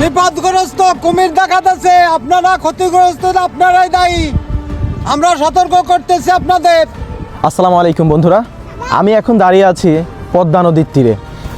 বিপদগ্রস্ত, কুমির দেখাতেছে, আপনারা ক্ষতিগ্রস্ত, আপনারাই দায়ী। আমরা সতর্ক করতেছি আপনাদের। আসসালামু আলাইকুম বন্ধুরা, আমি এখন দাঁড়িয়ে আছি পদ্মা নদীর তীরে,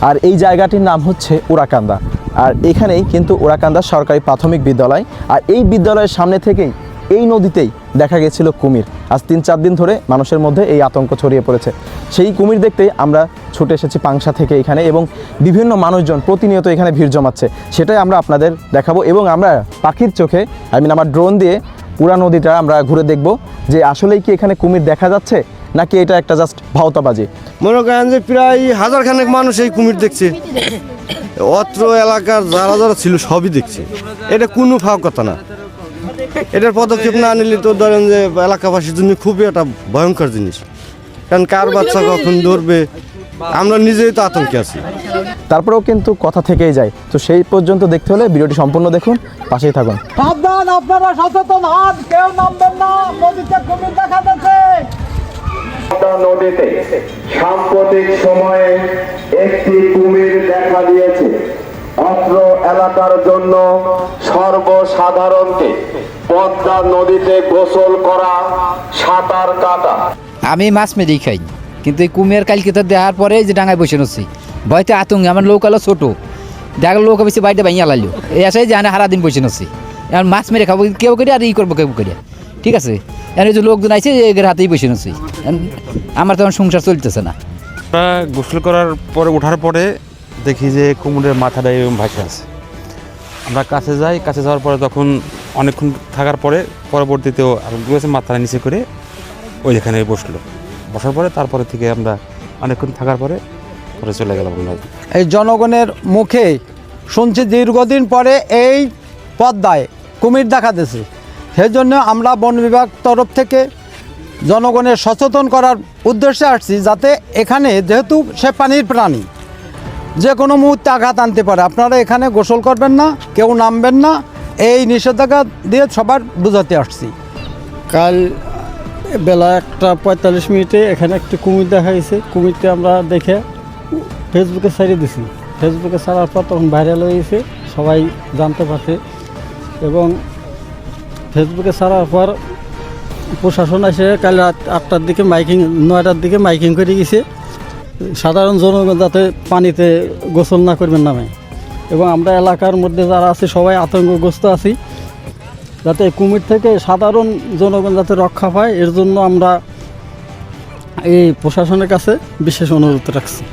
আর এই জায়গাটির নাম হচ্ছে উড়াকান্দা। আর এখানেই কিন্তু উরাকান্দা সরকারি প্রাথমিক বিদ্যালয়, আর এই বিদ্যালয়ের সামনে থেকেই এই নদীতেই দেখা গেছিল কুমির। আজ তিন চার দিন ধরে মানুষের মধ্যে এই আতঙ্ক ছড়িয়ে পড়েছে। সেই কুমির দেখতেই আমরা ছুটে এসেছি পাংশা থেকে এখানে এবং বিভিন্ন মানুষজন প্রতিনিয়ত এখানে ভিড় জমাচ্ছে। সেটাই আমরা আপনাদের দেখাবো এবং আমরা পাখির চোখে আই মিন আমার ড্রোন দিয়ে পুরা নদীটা আমরা ঘুরে দেখব যে আসলেই কি এখানে কুমির দেখা যাচ্ছে নাকি এটা একটা জাস্ট ভাওতাবাজি। মনে করেন যে প্রায় হাজার খানেক মানুষ এই কুমির দেখছে। অত্র এলাকার যারা যারা ছিল সবই দেখছে। এটা কোনো ফাও কথা না। এটার পদক্ষেপ না নিলে তো ধরেন যে এলাকাবাসীর জন্য খুবই একটা ভয়ঙ্কর জিনিস। কারণ কার বাচ্চা কখন ধরবে? আমরা নিজেই তো আতঙ্কে আছি। তারপরেও কিন্তু কথা থেকেই যায়। তো সেই পর্যন্ত দেখতে হলে ভিডিওটি সম্পূর্ণ দেখুন পাশেই থাকুন। সাবধান আপনারা সচেতন হন কেউ নামবেন না নদীতে কুমির দেখাতেছে পদ্মা নদীতে সাম্প্রতিক সময়ে একটি কুমির দেখা দিয়েছে। অত্র এলাকার জন্য সর্বসাধারণকে পদ্মা নদীতে গোসল করা সাঁতার কাটা। আমি মাছ মেরি খাই কিন্তু এই কুমির কালকে তো দেখার পরে যে ডাঙায় বসে নছি ভয়তে আতঙ্কে আমার লোক আলো ছোটো। দেখা লোক বেশি বাড়িতে বাইয়া লাইলো। এই আসাই যে আমি সারা দিন বসে নছি এখন মাছ মেরে খাব কেউ করে আর ই করব কেউ করে ঠিক আছে? এখন এই যে লোকজন আইছে এদের হাতেই বসে নছি আমার তখন সংসার চলতেছে না। গোসল করার পরে ওঠার পরে দেখি যে কুমিরের মাথাটা এরকম ভাসে আছে। আমরা কাছে যাই, কাছে যাওয়ার পরে তখন অনেকক্ষণ থাকার পরে পরবর্তীতেও গেছে মাথাটা নিচে করে ওই এখানে বসল। বসার পরে তারপরে থেকে আমরা অনেকক্ষণ থাকার পরে পরে চলে গেলাম এই জনগণের মুখে শুনছি দীর্ঘদিন পরে এই পদ্মায় কুমির দেখা দিয়েছে। সেই জন্য আমরা বন বিভাগ তরফ থেকে জনগণের সচেতন করার উদ্দেশ্যে আসছি যাতে এখানে যেহেতু সে পানির প্রাণী যে কোনো মুহূর্তে আঘাত আনতে পারে। আপনারা এখানে গোসল করবেন না, কেউ নামবেন না। এই নিষেধাজ্ঞা দিয়ে সবার বোঝাতে আসছি। কাল বেলা একটা পঁয়তাল্লিশ মিনিটে এখানে একটি কুমির দেখা গেছে। কুমিরটি আমরা দেখে ফেসবুকে ছাড়িয়ে দিছি। ফেসবুকে ছাড়ার পর তখন ভাইরাল হয়ে গেছে, সবাই জানতে পারছে। এবং ফেসবুকে ছাড়ার পর প্রশাসন এসে কাল রাত আটটার দিকে মাইকিং, নয়টার দিকে মাইকিং করে গেছে। সাধারণ জনগণ যাতে পানিতে গোসল না করবেন নামে। এবং আমরা এলাকার মধ্যে যারা আছে, সবাই আতঙ্কগ্রস্ত আছি। যাতে কুমির থেকে সাধারণ জনগণ যাতে রক্ষা পায়, এর জন্য আমরা এই প্রশাসনের কাছে বিশেষ অনুরোধ রাখছি।